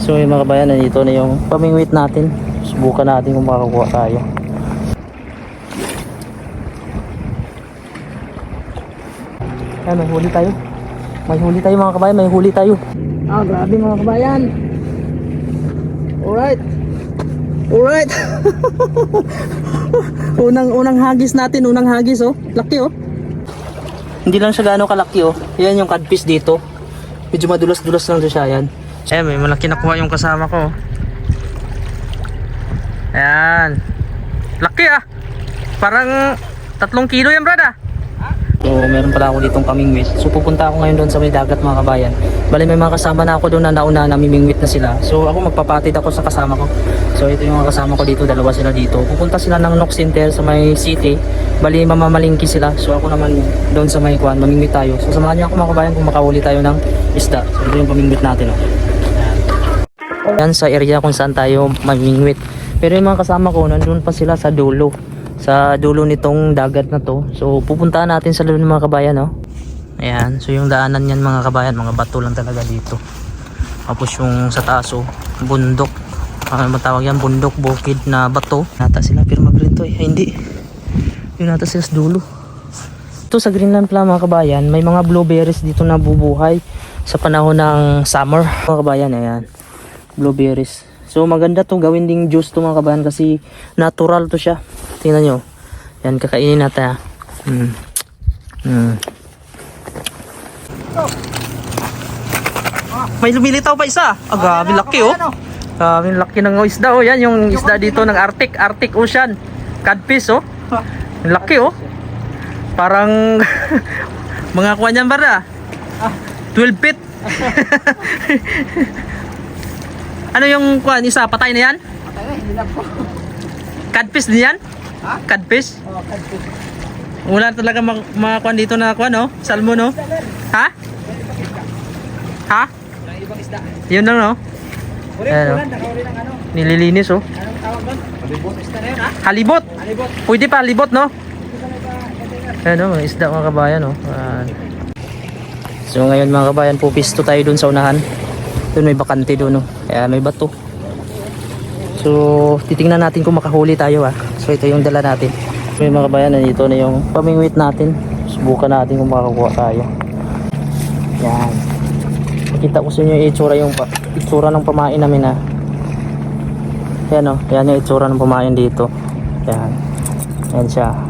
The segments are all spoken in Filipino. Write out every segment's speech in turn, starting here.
So yung mga kabayan, nandito na yung pamingwit natin. Subukan natin kung makakuha tayo. Ay, may huli tayo. May huli tayo mga kabayan, may huli tayo. Ah, grabe mga kabayan. Alright. Alright. unang unang hagis natin, unang hagis oh. Laki oh. Hindi lang siya gaano kalaki oh. Yan yung codfish dito. Medyo madulas-dulas lang siya yan. Eh, may malaki nakuha yung kasama ko. Ayan. Laki ah. Parang tatlong kilo yan, brada. So, meron pala ako ditong pamingwit. So, pupunta ako ngayon doon sa may dagat mga kabayan. Bali, may mga kasama na ako doon na nauna namimingwit na sila. So, ako magpapatid ako sa kasama ko. So, ito yung mga kasama ko dito. Dalawa sila dito. Pupunta sila ng Nox Center sa may city. Bali, mamamalingki sila. So, ako naman doon sa may kwan. Mamingwit tayo. So, samahan niyo ako mga kabayan kung makahuli tayo ng isda. So, ito yung pamingwit natin. Oh. Yan sa area kung saan tayo mamingwit. Pero yung mga kasama ko, nandun pa sila sa dulo. Sa dulo nitong dagat na to. So, pupuntahan natin sa dulo ng mga kabayan, no? Ayan. So, yung daanan yan mga kabayan, mga bato lang talaga dito. Tapos yung sa taas, oh, bundok. Ano matawag yan? Bundok, bukid na bato. Nata sila, pero mag-green to eh. Ay, hindi. Yung nata sila sa dulo. Ito sa Greenland pala mga kabayan, may mga blueberries dito na bubuhay sa panahon ng summer. Mga kabayan, ayan. Blueberries. So maganda to gawin ding juice to mga kabayan kasi natural to siya. Tingnan nyo. Yan, kakainin natin ha. Mm. Mm. May lumilitaw pa isa. Ah, grabe laki oh. Grabe laki ng isda oh. Yan yung isda dito ng Arctic, Arctic Ocean. Codfish oh. Laki oh. Parang mga kuha niyan bara. 12 feet. ano yung kuha isa? Patay na yan? Patay na, hindi na po. Codfish din yan? Ha? Codfish? Oh, kadpis. Wala talaga mak- mga kuha dito na kuha no? Salmo no? Ha? Ha? Ang ibang isda. Yun lang no? Ano? nakauli ng ano. Nililinis oh. Anong tawag doon? Alibot. Isda na yun, ha? Halibot! Alibot. Pwede pa halibot no? Ano, mga isda mga kabayan oh. Ayan. So ngayon mga kabayan, pupisto tayo dun sa unahan. Doon may bakante doon oh. Kaya may bato. So titingnan natin kung makahuli tayo ah. So ito yung dala natin. So yung mga kabayan, nandito na yung pamingwit natin. Subukan natin kung makakuha tayo. Yan. Nakita ko sa inyo yung itsura yung itsura ng pamain namin ah. Yan oh, yan yung itsura ng pamain dito. Yan. Yan siya.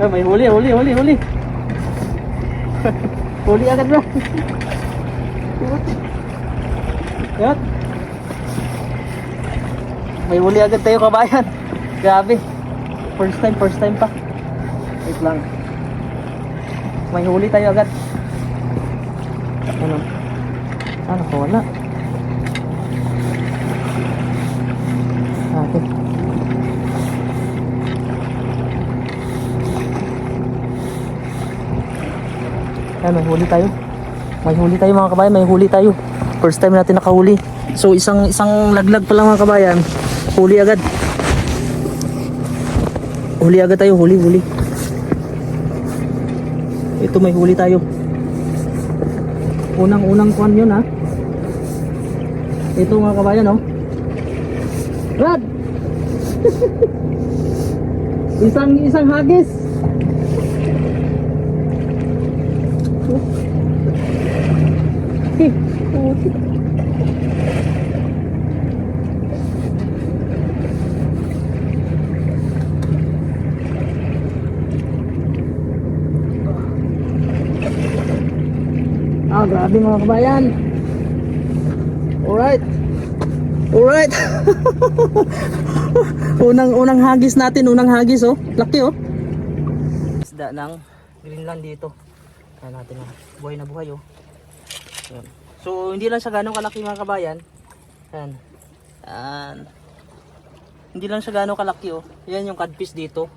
Eh, may huli, huli, huli, huli. huli agad bro. Yan. May huli agad tayo kabayan. Grabe. First time, first time pa. Wait lang. May huli tayo agad. Ano? Ano ko wala? Ay, may huli tayo. May huli tayo mga kabayan, may huli tayo. First time natin nakahuli. So isang isang laglag pa lang mga kabayan. Huli agad. Huli agad tayo, huli, huli. Ito may huli tayo. Unang-unang kwan yun ha. Ito mga kabayan oh. Brad! isang isang hagis. Eh, putik. Ah, grabe mga kabayan. Alright. Alright. unang unang hagis natin, unang hagis oh. Laki oh. Isda ng Greenland dito. Kaya natin oh. Buhay na buhay oh. Yan. So hindi lang siya ganong kalaki mga kabayan. Yan. Yan. Hindi lang siya ganong kalaki oh. Yan yung codfish dito.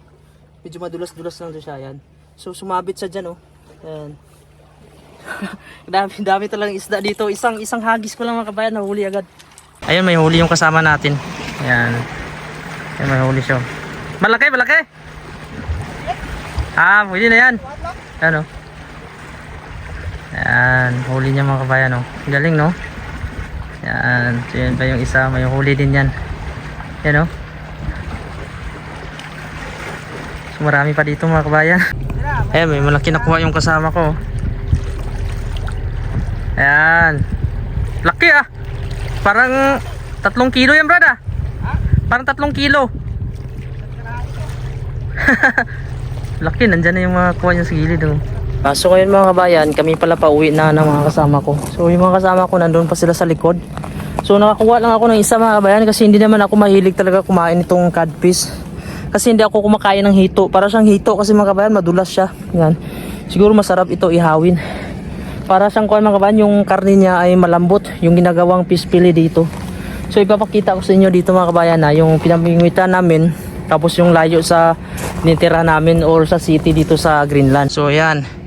Medyo madulas-dulas lang siya yan. So sumabit siya dyan oh. Yan. dami, dami talagang isda dito. Isang isang hagis ko lang mga kabayan, nahuli agad. Ayun, may huli yung kasama natin. Ayan. Ayan, may huli siya. Malaki, malaki! Ah, pwede na yan. Ayan o. Ayan, huli niya mga kabayan o. Galing no? Ayan, so yan pa yung isa, may huli din yan. Ayan o. So marami pa dito mga kabayan. Ayan, may malaki nakuha yung kasama ko. Ayan. Laki ah. Parang tatlong kilo yan, brad ah. Parang tatlong kilo. Laki, nandyan na yung mga kuha niya sa gilid oh. Ah, so ngayon mga kabayan, kami pala pa uwi na ng mga kasama ko. So yung mga kasama ko nandun pa sila sa likod. So nakakuha lang ako ng isa mga kabayan kasi hindi naman ako mahilig talaga kumain itong codfish. Kasi hindi ako kumakain ng hito. Para siyang hito kasi mga kabayan madulas siya. Yan. Siguro masarap ito ihawin. Para siyang kuha mga kabayan, yung karne niya ay malambot. Yung ginagawang fish fillet dito. So ipapakita ko sa inyo dito mga kabayan na yung pinamingwitan namin. Tapos yung layo sa nitira namin or sa city dito sa Greenland. So yan.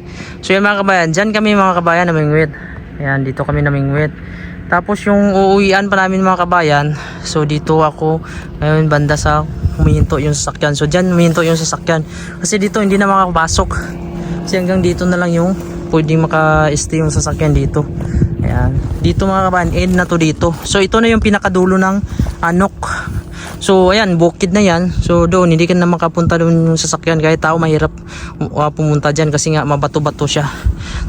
So yan mga kabayan, dyan kami mga kabayan namingwit. Ayan, dito kami namingwit. Tapos yung uuwian pa namin mga kabayan, so dito ako ngayon banda sa humihinto yung sasakyan. So dyan humihinto yung sasakyan. Kasi dito hindi na makapasok. Kasi hanggang dito na lang yung pwedeng maka-stay yung sasakyan dito. Ayan. Dito mga kabayan, end na to dito. So ito na yung pinakadulo ng Anok. So ayan, bukid na yan. So doon, hindi ka na makapunta doon yung sasakyan. Kahit tao mahirap uh, pumunta dyan kasi nga mabato-bato siya.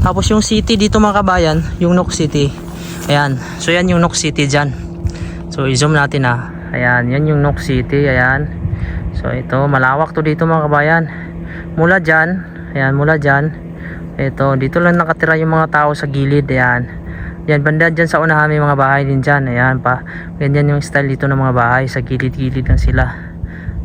Tapos yung city dito mga kabayan, yung Nok City. Ayan. So yan yung Nok City dyan. So i-zoom natin ah. Ayan, yan yung Nok City. Ayan. So ito, malawak to dito mga kabayan. Mula dyan, ayan, mula dyan. Ito, dito lang nakatira yung mga tao sa gilid. Ayan. Yan, banda dyan sa unahan may mga bahay din dyan. Ayan pa. Ganyan yung style dito ng mga bahay. Sa gilid-gilid lang sila.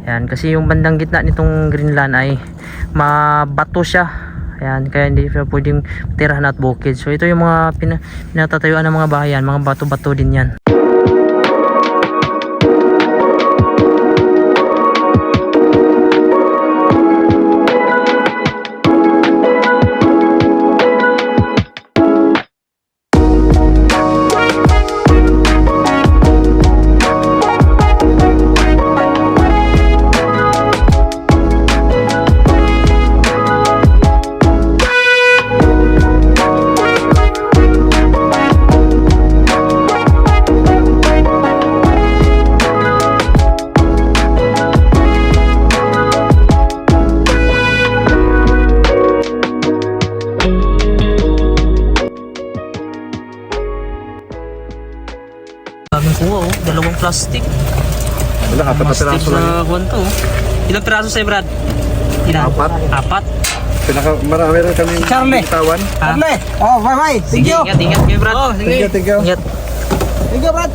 Ayan, kasi yung bandang gitna nitong Greenland ay mabato siya. Ayan, kaya hindi siya pwedeng tirahan at bukid. So ito yung mga pina, pinatatayuan ng mga bahay yan. Mga bato-bato din yan. Daming kuha oh. Dalawang plastic. Wala, apat na Mastic piraso lang. sa kuwan to. oh. Ilang piraso sa'yo, Brad? Ilan? Apat. Apat? Pinaka marami rin kami Charlie. tawan. Ha? Arle! Oh, bye bye! Thank Sige, you! ingat, ingat kayo, Brad. Oh, Thank you, sige! thank you. Ingat. Thank you, Brad!